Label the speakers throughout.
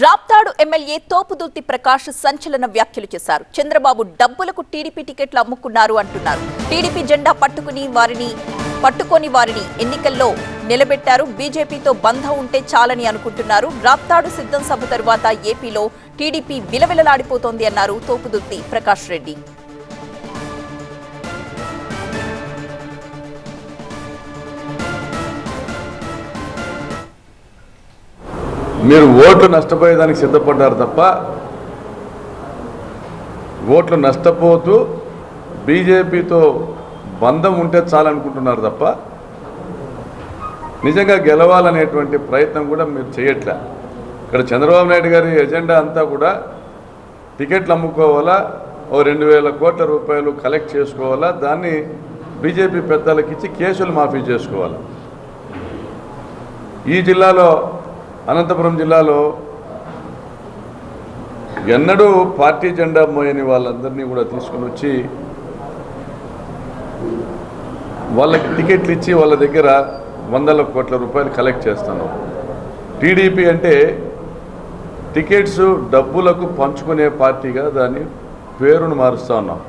Speaker 1: Raptadu MLA Thopudurthi Prakash సంచలన వ్యాఖ్యలు చేశారు. చంద్రబాబు డబ్బులకు టీడీపీ టికెట్లు అమ్ముకున్నారు అంటున్నారు. టీడీపీ జెండా పట్టుకుని వారిని పట్టుకొని వారిని ఎన్నికల్లో నిలబెట్టారు. బీజేపీతో బంధం ఉంటే చాలని అనుకుంటున్నారు. రాప్తాడు సిద్ధం సభ తరువాత ఏపీలో టీడీపీ విలవిలలాడిపోతోంది అన్నారు తోపుదుర్తి ప్రకాష్ రెడ్డి.
Speaker 2: మీరు ఓట్లు నష్టపోయేదానికి సిద్ధపడ్డారు తప్ప ఓట్లు నష్టపోతూ బీజేపీతో బంధం ఉంటే చాలనుకుంటున్నారు తప్ప నిజంగా గెలవాలనేటువంటి ప్రయత్నం కూడా మీరు చేయట్లే. ఇక్కడ చంద్రబాబు నాయుడు గారి ఎజెండా అంతా కూడా టికెట్లు అమ్ముకోవాలా ఓ రెండు వేల కోట్ల రూపాయలు కలెక్ట్ చేసుకోవాలా దాన్ని బీజేపీ పెద్దలకు ఇచ్చి కేసులు మాఫీ చేసుకోవాలి. ఈ జిల్లాలో అనంతపురం జిల్లాలో ఎన్నడూ పార్టీ జెండా మోయని వాళ్ళందరినీ కూడా తీసుకుని వచ్చి వాళ్ళకి టికెట్లు ఇచ్చి వాళ్ళ దగ్గర వందల కోట్ల రూపాయలు కలెక్ట్ చేస్తున్నాం. టీడీపీ అంటే టికెట్స్ డబ్బులకు పంచుకునే పార్టీగా దాని పేరును మారుస్తూ ఉన్నాం.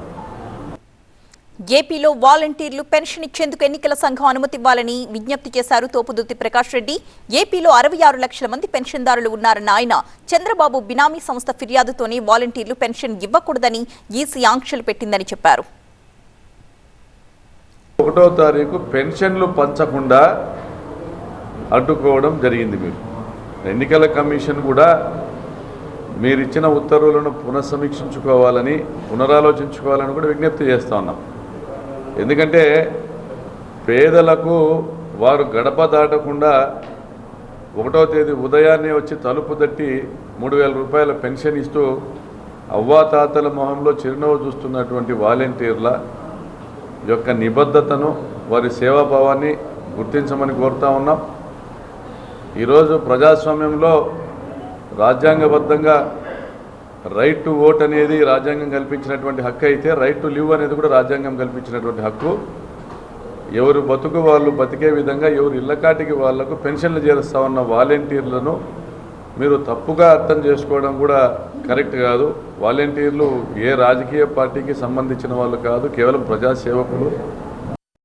Speaker 1: ఏపీలో వాలంటీర్లు పెన్షన్ ఇచ్చేందుకు ఎన్నికల సంఘం అనుమతి ఇవ్వాలని విజ్ఞప్తి చేశారు తోపుదుర్తి ప్రకాష్ రెడ్డి. ఏపీలో అరవై ఆరు లక్షల మంది పెన్షన్దారులు ఉన్నారన్న ఆయన చంద్రబాబు బినామీ సంస్థ ఫిర్యాదుతోనే వాలంటీర్లు పెన్షన్ ఇవ్వకూడదని ఈసీ ఆంక్షలు పెట్టిందని చెప్పారు.
Speaker 2: ఒకటో తారీఖు పెన్షన్లు పంచకుండా అడ్డుకోవడం జరిగింది మీరు. ఎన్నికల కమిషన్ కూడా మీరు ఇచ్చిన ఉత్తర్వులను పునఃసమీక్షించుకోవాలని పునరాలోచించుకోవాలని కూడా విజ్ఞప్తి చేస్తా ఉన్నాం. ఎందుకంటే పేదలకు వారు గడప దాటకుండా ఒకటో తేదీ ఉదయాన్నే వచ్చి తలుపు తట్టి మూడు వేల రూపాయల పెన్షన్ ఇస్తూ అవ్వాతాతల మొహంలో చిరునవ్వు చూస్తున్నటువంటి వాలంటీర్ల యొక్క నిబద్ధతను వారి సేవాభావాన్ని గుర్తించమని కోరుతా ఉన్నాం. ఈరోజు ప్రజాస్వామ్యంలో రాజ్యాంగబద్ధంగా రైట్ టు ఓట్ అనేది రాజ్యాంగం కల్పించినటువంటి హక్కు అయితే రైట్ టు లివ్ అనేది కూడా రాజ్యాంగం కల్పించినటువంటి హక్కు. ఎవరు బతుకు వాళ్ళు బతికే విధంగా ఎవరు ఇళ్ళకాటికి వాళ్ళకు పెన్షన్లు చేరుస్తా ఉన్న వాలంటీర్లను మీరు తప్పుగా అర్థం చేసుకోవడం కూడా కరెక్ట్ కాదు. వాలంటీర్లు ఏ రాజకీయ పార్టీకి సంబంధించిన వాళ్ళు కాదు కేవలం ప్రజాసేవకులు.